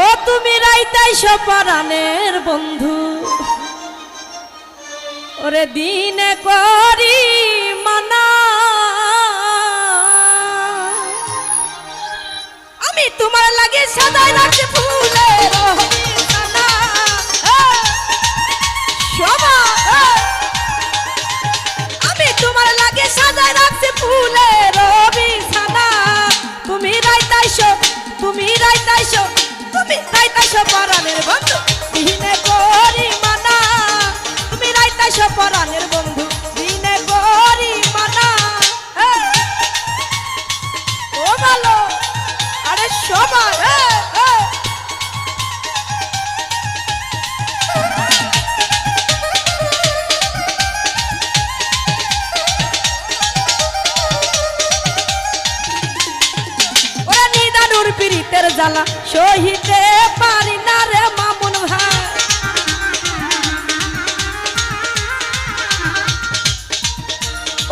ও তুমি রাইতাই সপারানের বন্ধু। ওরে দিনে করি মানা। আমি তোমার লাগে সাদাই রাখছি ফুলের পীড়িতের জ্বালা সহিতে পারি না রে মামুন ভাই।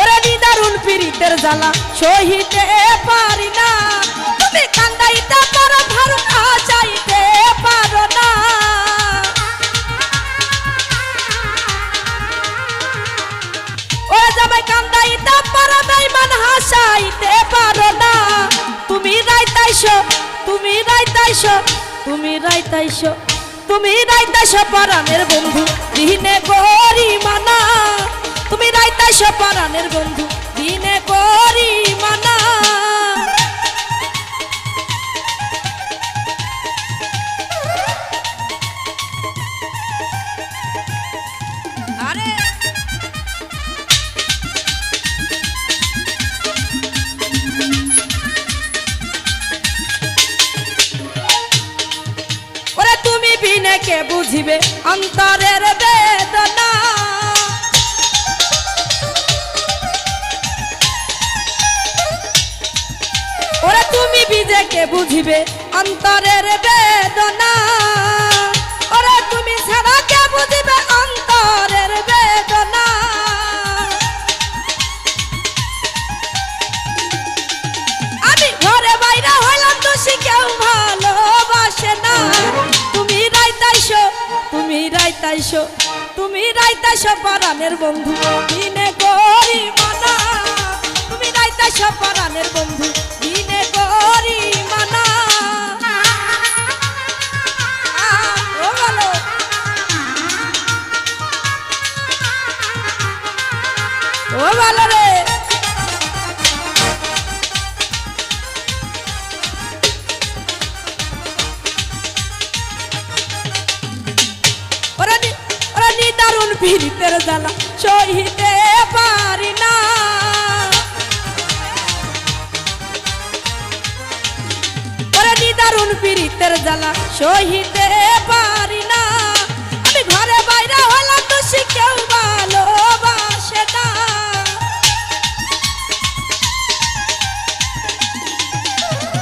ওরা নিদারুন পীড়িতের জ্বালা সহিতে পারি না। তুমি কান্দাইতে পারো ভারো না চাইতে পারো না। ওরা যাবে কান্দাইতে পারো বেইমান হাসাইতে পারো না। তুমি রাইতাইছো তুমি রাইতাইছো তুমি রাইতাইছো তুমি রাইতাইছো পরাণের বন্ধু, দিনে পরি মানা তুমি রাইতাইছো পরাণের বন্ধু, দিনে করি মানা অন্তরের বেদনা। ওরে তুমি বিজে কে বুঝিবে অন্তরের বেদনা। ওরে তুমি ছাড়া কে বুঝিবে পরাণের বন্ধু। দিনে করি মানা তুমি রাইতাইছো পরাণের বন্ধু। পীড়িতের জ্বালা সহিতে পারি না। ওরা নিদারুণ পীড়িতের জ্বালা সহিতে পারি না। আমি ঘরে বাইরে হলাম তো কেউ ভালোবাসে না।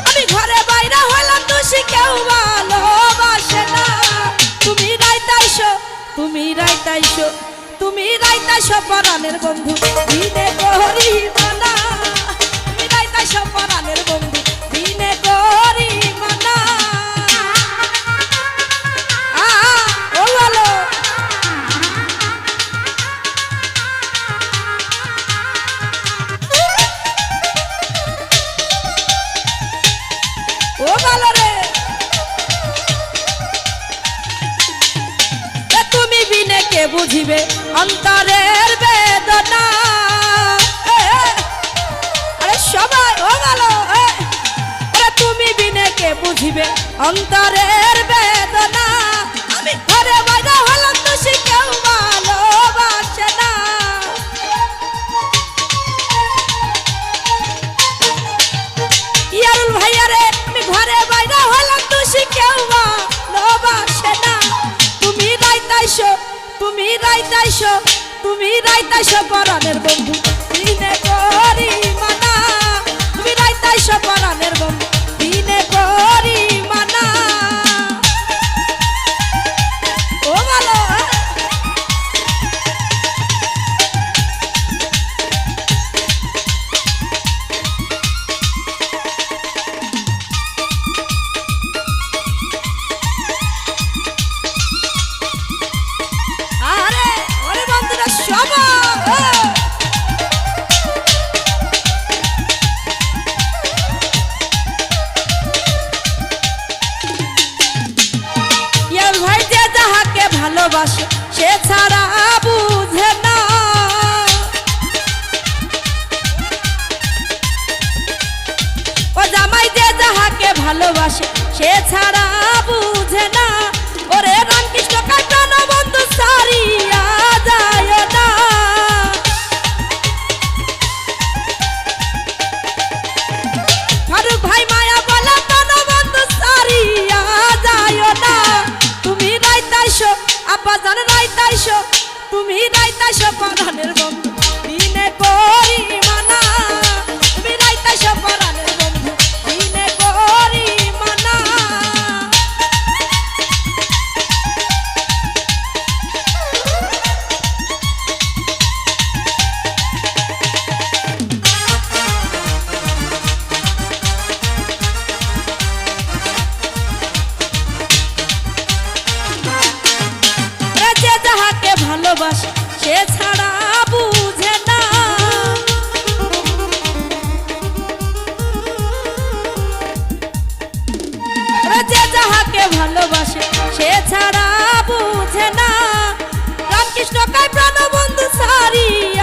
আমি ঘরে বাইরে হলাম দোষী কেউ রাইতাইছো তুমি রাইতা সপরানের বন্ধু। দিনে করি মানা অন্তরের বেদনা। আমি ঘরে বাইরে হলাম সে কেউ ভালোবাসে না। ইয়ারুল ভাইয়া রে আমি ঘরে বাইরে হলাম দোষী কেউ ভালোবাসে না। তুমি রাইতাইছো তুমি রাইতাইছো তুমি রাইতাইছো পরাণের বন্ধু। দিনে করি মানা। তুমি রাইতাইছো পরাণের বন্ধু। ভালোবাসে, সে ছাড়া বুঝে না। যে যাহাকে ভালোবাসে, সে ছাড়া বুঝে না। রামকৃষ্ণ কায় প্রাণবন্ধু সারিয়া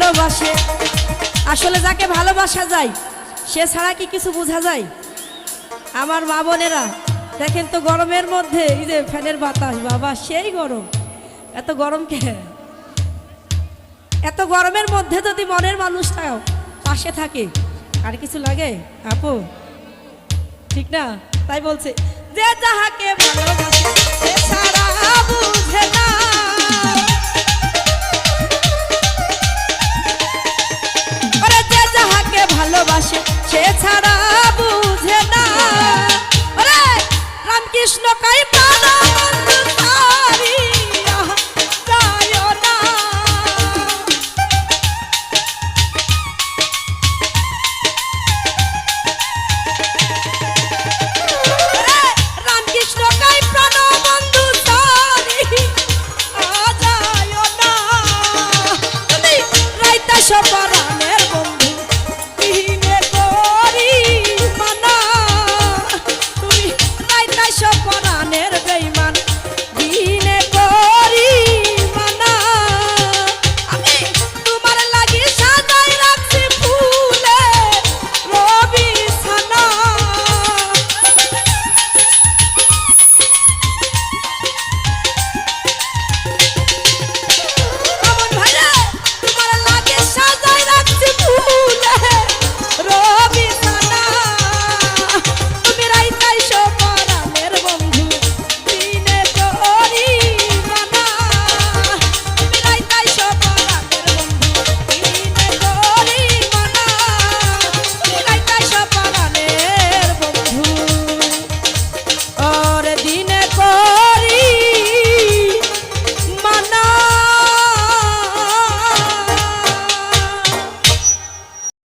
ভালোবাসে। আসলে যাকে ভালোবাসা যায়, সে ছাড়া কি কিছু বোঝা যায়? আমার মা বোনেরা, দেখেন তো গরমের মধ্যে, এই যে ফ্যানের বাতাস, বাবা, সেই গরম। এত গরম কে? এত গরমের মধ্যে যদি মনের মানুষটাও পাশে থাকে, আর কিছু লাগে? আপু, ঠিক না? তাই বলছে, যে যাহাকে ভালোবাসে, সে ছাড়া